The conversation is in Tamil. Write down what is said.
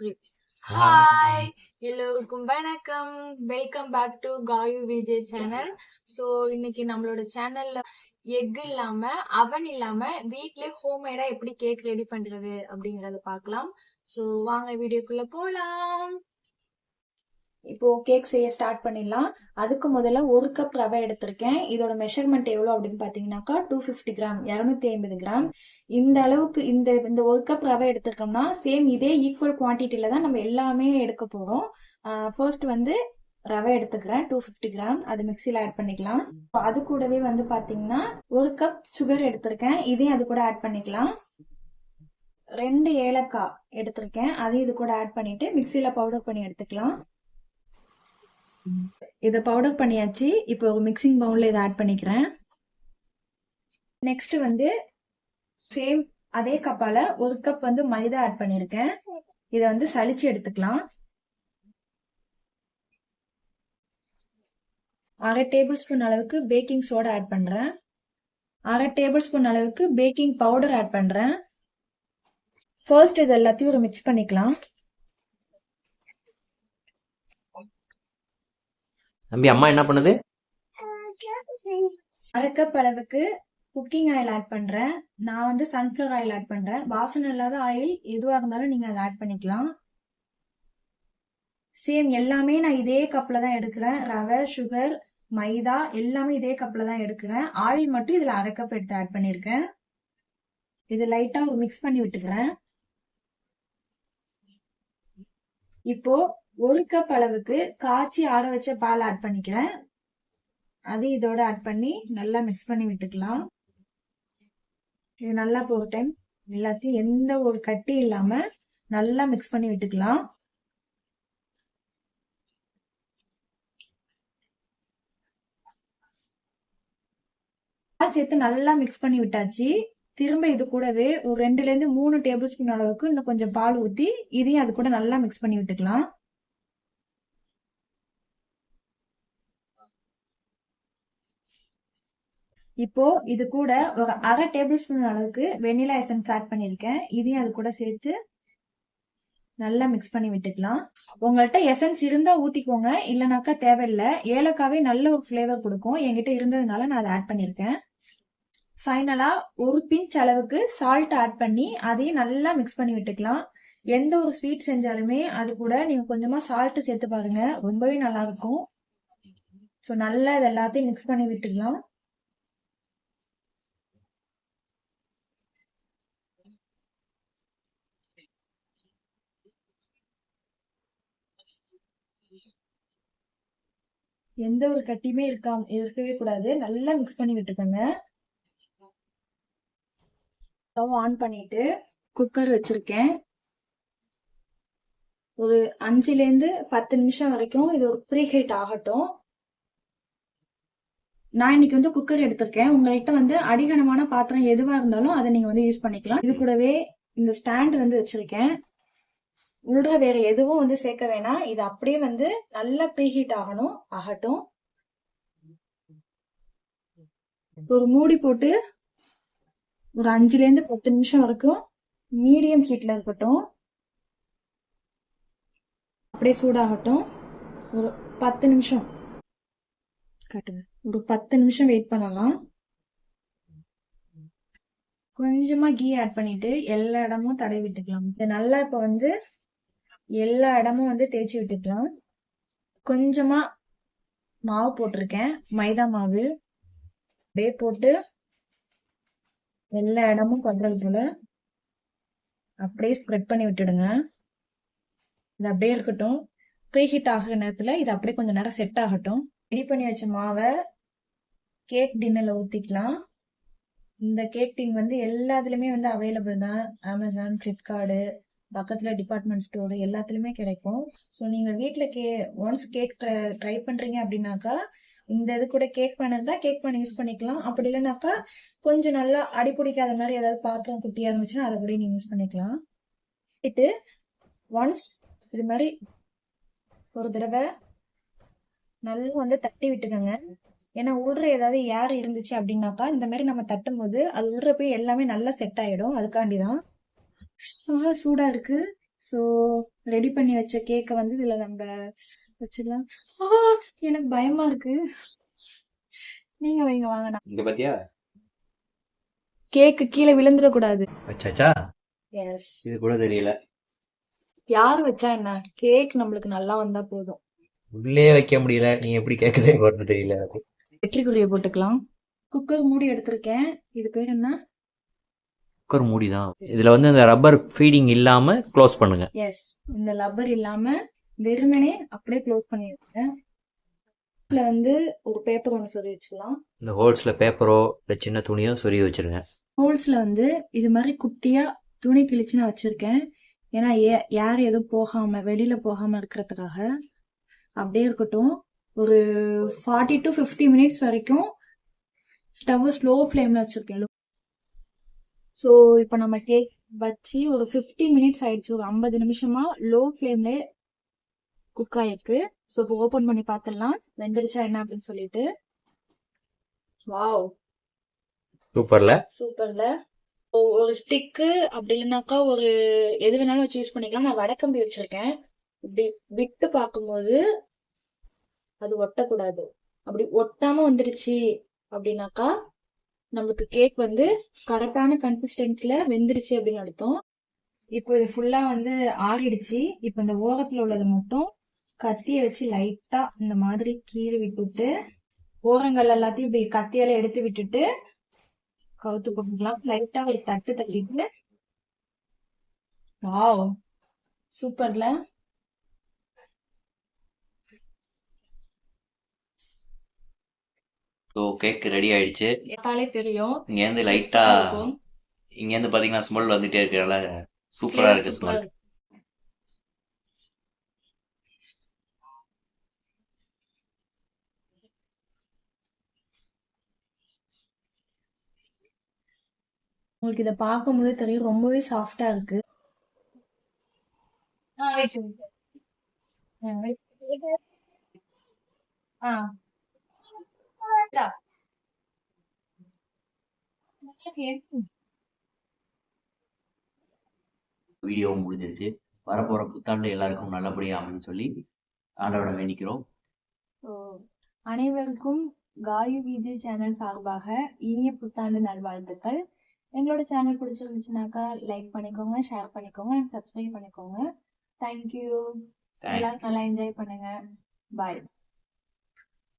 த்ரீ ஹாய் எல்லோருக்கும் வணக்கம். Welcome back to Gayu Vijay channel so இன்னைக்கு நம்மளோட சேனல்ல எக் இல்லாம அவன் இல்லாம வீட்ல ஹோம்மேடா எப்படி கேக் ரெடி பண்றது அப்படிங்கறத பார்க்கலாம். ஸோ வாங்க வீடியோக்குள்ள போலாம். இப்போ கேக் செய்ய ஸ்டார்ட் பண்ணிடலாம். அதுக்கு முதல்ல ஒரு கப் ரவை எடுத்திருக்கேன். இதோட மெஷர்மெண்ட் எவ்வளோ அப்படின்னு பார்த்தீங்கன்னாக்கா டூ ஃபிஃப்டி கிராம் இரநூத்தி ஐம்பது கிராம் இந்த அளவுக்கு இந்த இந்த ஒரு கப் ரவை எடுத்துருக்கோம்னா சேம் இதே ஈக்குவல் குவான்டிட்டியில தான் நம்ம எல்லாமே எடுக்க போகிறோம் ஃபர்ஸ்ட் வந்து ரவை எடுத்துக்கிறேன் டூ ஃபிஃப்டி கிராம் அது மிக்சியில் ஆட் பண்ணிக்கலாம். அது கூடவே வந்து பார்த்தீங்கன்னா ஒரு கப் சுகர் எடுத்திருக்கேன். இதையும் அது கூட ஆட் பண்ணிக்கலாம். ரெண்டு ஏலக்காய் எடுத்திருக்கேன். அதையும் இது கூட ஆட் பண்ணிட்டு மிக்சியில் பவுடர் பண்ணி எடுத்துக்கலாம். இதை பவுடர் பண்ணியாச்சு. இப்போ ஒரு மிக்சிங் பவுலில் இதை ஆட் பண்ணிக்கிறேன். நெக்ஸ்ட் வந்து சேம் அதே கப்பால ஒரு கப் வந்து மைதா ஆட் பண்ணியிருக்கேன். இதை வந்து சளிச்சு எடுத்துக்கலாம். அரை டேபிள் ஸ்பூன் அளவுக்கு பேக்கிங் சோடா ஆட் பண்ணுறேன் அரை டேபிள் ஸ்பூன் அளவுக்கு பேக்கிங் பவுடர் ஆட் பண்ணுறேன் ஃபர்ஸ்ட் இது எல்லாத்தையும் ஒரு மிக்ஸ் பண்ணிக்கலாம். தம்பி அம்மா என்ன பண்ணுது? அரை கப் அளவுக்கு குக்கிங் ஆயில் ஆட் பண்றேன். நான் வந்து சன்ஃப்ளவர் ஆயில் ஆட் பண்றேன். வாசனை இல்லாத ஆயில் எதுவாக இருந்தாலும் நீங்க அதை ஆட் பண்ணிக்கலாம். சேம் எல்லாமே நான் இதே கப்ல தான் எடுக்கிறேன். ரவை சுகர் மைதா எல்லாமே இதே கப்ல தான் எடுக்கிறேன். ஆயில் மட்டும் இதுல அரை கப் எடுத்து ஆட் பண்ணியிருக்கேன் இது லைட்டா மிக்ஸ் பண்ணி விட்டுக்கிறேன். இப்போ ஒரு கப் அளவுக்கு காய்ச்சி ஆற வச்ச பால் ஆட் பண்ணிக்கிறேன். அது இதோட ஆட் பண்ணி நல்லா மிக்ஸ் பண்ணி விட்டுக்கலாம். இது நல்லா ஒரு டைம் எல்லாத்தையும் எந்த ஒரு கட்டி இல்லாம நல்லா மிக்ஸ் பண்ணி விட்டுக்கலாம். சேர்த்து நல்லா மிக்ஸ் பண்ணி விட்டாச்சு. திரும்ப இது கூடவே ஒரு ரெண்டுல இருந்து மூணு டேபிள் ஸ்பூன் அளவுக்கு இன்னும் கொஞ்சம் பால் ஊத்தி இதையும் அது கூட நல்லா மிக்ஸ் பண்ணி விட்டுக்கலாம். இப்போ இது கூட ஒரு அரை டேபிள் ஸ்பூன் அளவுக்கு வெனிலா எசன்ஸ் ஆட் பண்ணியிருக்கேன். இதையும் அது கூட சேர்த்து நல்லா மிக்ஸ் பண்ணி விட்டுக்கலாம். உங்கள்கிட்ட எசன்ஸ் இருந்தா ஊத்திக்கோங்க. இல்லைனாக்கா தேவையில்லை. ஏலக்காவே நல்ல ஒரு ஃப்ளேவர் கொடுக்கும். என்கிட்ட இருந்ததுனால நான் அதை ஆட் பண்ணியிருக்கேன். ஃபைனலா ஒரு பிஞ்ச் அளவுக்கு சால்ட் ஆட் பண்ணி அதையும் நல்லா மிக்ஸ் பண்ணி விட்டுக்கலாம். எந்த ஒரு ஸ்வீட் செஞ்சாலுமே அது கூட நீங்க கொஞ்சமா சால்ட் சேர்த்து பாருங்க. ரொம்பவே நல்லா இருக்கும். ஸோ நல்லா இது எல்லாத்தையும் மிக்ஸ் பண்ணி விட்டுக்கலாம். எந்த ஒரு கட்டியுமே இருக்காம இருக்கவே கூடாது. நல்லா மிக்ஸ் பண்ணி விட்டுக்கோங்க. ஸ்டவ் ஆன் பண்ணிட்டு குக்கர் வச்சிருக்கேன். ஒரு அஞ்சுலேருந்து பத்து நிமிஷம் வரைக்கும் இது ஒரு ப்ரீ ஹீட் ஆகட்டும். நான் இன்னைக்கு வந்து குக்கர் எடுத்திருக்கேன். உங்கள்கிட்ட வந்து அடிகனமான பாத்திரம் எதுவாக இருந்தாலும் அதை நீங்கள் வந்து யூஸ் பண்ணிக்கலாம். இது கூடவே இந்த ஸ்டாண்ட் வந்து வச்சிருக்கேன். உள்ள வேற எதுவும் வந்து சேர்க்க வேணாம். இது அப்படியே வந்து நல்லா ப்ரீஹீட் ஆகணும் ஆகட்டும். ஒரு மூடி போட்டு ஒரு அஞ்சுல இருந்து பத்து நிமிஷம் வரைக்கும் மீடியம் ஹீட்ல இருக்கட்டும். அப்படியே சூடாகட்டும். ஒரு பத்து நிமிஷம். காட்டுங்க. ஒரு பத்து நிமிஷம் வெயிட் பண்ணலாம். கொஞ்சமா கீ ஆட் பண்ணிட்டு எல்லா இடமும் தடவி விட்டுக்கலாம். இது நல்லா இப்ப வந்து எல்லா இடமும் வந்து தேய்ச்சி விட்டுக்கலாம் கொஞ்சமாக மாவு போட்டிருக்கேன். மைதா மாவு. அப்படியே போட்டு எல்லா இடமும் பண்ணுறது போல் அப்படியே ஸ்ப்ரெட் பண்ணி விட்டுடுங்க. இது அப்படியே இருக்கட்டும். ப்ரீஹீட் ஆகிற நேரத்தில் இது அப்படியே கொஞ்சம் நேரம் செட் ஆகட்டும். ரெடி பண்ணி வச்ச மாவை கேக் டின்னரில் ஊற்றிக்கலாம் இந்த கேக் டின் வந்து எல்லாத்துலேயுமே வந்து அவைலபிள் தான். அமேசான் ஃப்ளிப்கார்டு பக்கத்தில் டிபார்ட்மெண்ட் ஸ்டோர் எல்லாத்துலேயுமே கிடைக்கும். ஸோ நீங்கள் வீட்டில் கே ஒன்ஸ் கேக் ட்ரை பண்ணுறீங்க அப்படின்னாக்கா இந்த இது கூட கேக் பண்ணது இருந்தால் கேக் பண்ணி யூஸ் பண்ணிக்கலாம். அப்படி இல்லைனாக்கா கொஞ்சம் நல்லா அடி பிடிக்காத மாதிரி ஏதாவது பாத்திரம் குட்டியாக இருந்துச்சுன்னா அதை கூட நீங்கள் யூஸ் பண்ணிக்கலாம். இட்டு ஒன்ஸ் இது மாதிரி ஒரு தடவை நல்லா வந்து தட்டி விட்டுக்கோங்க. ஏன்னா உள்ற ஏதாவது ஏர் இருந்துச்சு அப்படின்னாக்கா இந்த மாதிரி நம்ம தட்டும் போது அது உள்ள போய் எல்லாமே நல்லா செட் ஆயிடும். அதுக்காண்டி தான் சூடா இருக்கு. ஸோ ரெடி பண்ணி வச்ச கேக்கை வந்து இதுல நம்ம வச்சிடலாம். எனக்கு பயமா இருக்கு. நீங்க வைங்க வாங்க நான். இங்க பாத்தியா? கேக்கு கீழே விழுந்துடக்கூடாது. வச்சாச்சா எஸ் இது கூட தெரியல. யார் வச்சா என்ன? கேக் நம்மளுக்கு நல்லா வந்தா போதும். உள்ளே வைக்க முடியல. நீ எப்படி கேக்குதே போறது தெரியல. வெற்றிக்குரிய போட்டுக்கலாம். குக்கர் மூடி எடுத்திருக்கேன். இது பேர் என்ன? குக்கர் மூடிதான். இதுல வந்து இந்த ரப்பர் ஃபீடிங் இல்லாம க்ளோஸ் பண்ணுங்க. எஸ் இந்த லப்பர் இல்லாம வெறுமனே அப்படியே க்ளோஸ் பண்ணிருக்கேன் இதுல வந்து ஒரு பேப்பர் ஒன்று சொல்லி வச்சுக்கலாம். இந்த ஹோல்ஸ்ல பேப்பரோ இல்ல சின்ன துணியோ சொருகி வச்சிருங்க. ஹோல்ஸ்ல வந்து இது மாதிரி குட்டியா துணி கிழிச்சு நான் வச்சிருக்கேன். ஏன்னா ஏ யார் எதுவும் போகாம வெளியில போகாம இருக்கிறதுக்காக. அப்படியே இருக்கட்டும். ஒரு ஃபார்ட்டி டு ஃபிஃப்டி மினிட்ஸ் வரைக்கும் ஸ்டவ் ஸ்லோ ஃப்ளேம்ல வச்சிருக்கேன். ஸோ இப்போ நம்ம கேக் வச்சு ஒரு ஃபிஃப்டி மினிட்ஸ் ஆயிடுச்சு. ஒரு ஐம்பது நிமிஷமா லோ ஃப்ளேம்ல குக் ஆயிருக்கு. ஸோ இப்போ ஓப்பன் பண்ணி பார்த்துடலாம் வெந்துருச்சா என்ன அப்படின்னு சொல்லிட்டு. வாவ் சூப்பர்ல. சூப்பர்ல. ஒரு ஸ்டிக்கு அப்படி இல்லைனாக்கா ஒரு எது வேணாலும் வச்சு யூஸ் பண்ணிக்கலாம். நான் வடக்கம்பி வச்சிருக்கேன். இப்படி விட்டு பார்க்கும்போது அது ஒட்டக்கூடாது. அப்படி ஒட்டாம வந்துருச்சு அப்படின்னாக்கா நம்மளுக்கு கேக் வந்து கரெக்டான கன்சிஸ்டன்ட்ல வெந்துருச்சு அப்படின்னு அர்த்தம். இப்போ இது ஃபுல்லா வந்து ஆறிடுச்சு. இப்போ இந்த ஓரத்துல உள்ளது மட்டும் கத்தியை வச்சு லைட்டா இந்த மாதிரி கீறி விட்டுட்டு ஓரங்கள் எல்லாத்தையும் இப்படி கத்தியால எடுத்து விட்டுட்டு கவுத்து போட்டுக்கலாம். லைட்டா ஒரு தட்டு தட்டிட்டு. வாவ் சூப்பர்ல. ஸோ கேக் ரெடி ஆயிடுச்சு. பார்த்தாலே தெரியும். இங்க இருந்து லைட்டா. இங்க இருந்து பாத்தீங்கன்னா ஸ்மெல் வந்துட்டே இருக்கனால சூப்பரா இருக்கு ஸ்மெல். உங்களுக்கு இத பார்க்கும்போதே தெரியும். ரொம்பவே சாஃப்டா இருக்கு. ஆ wait, wait. ஆ, wait, wait. ஆ இந்தா. வீடியோ முடிஞ்சிருச்சு. வரப்போற புத்தாண்டு எல்லாருக்கும் நல்லபடியா அமைன்னு சொல்லி ஆண்டவனை வேண்டிக்கிறோம். அனைவருக்கும் காயு விஜய் சேனல் சார்பாக இனிய புத்தாண்டு நல்வாழ்த்துக்கள். எங்களோட சேனல் பிடிச்சிருந்துச்சுனாக்கா லைக் பண்ணிக்கோங்க ஷேர் பண்ணிக்கோங்க அண்ட் சப்ஸ்கிரைப் பண்ணிக்கோங்க. தேங்க்யூ எல்லாரும் நல்லா என்ஜாய் பண்ணுங்க. பாய்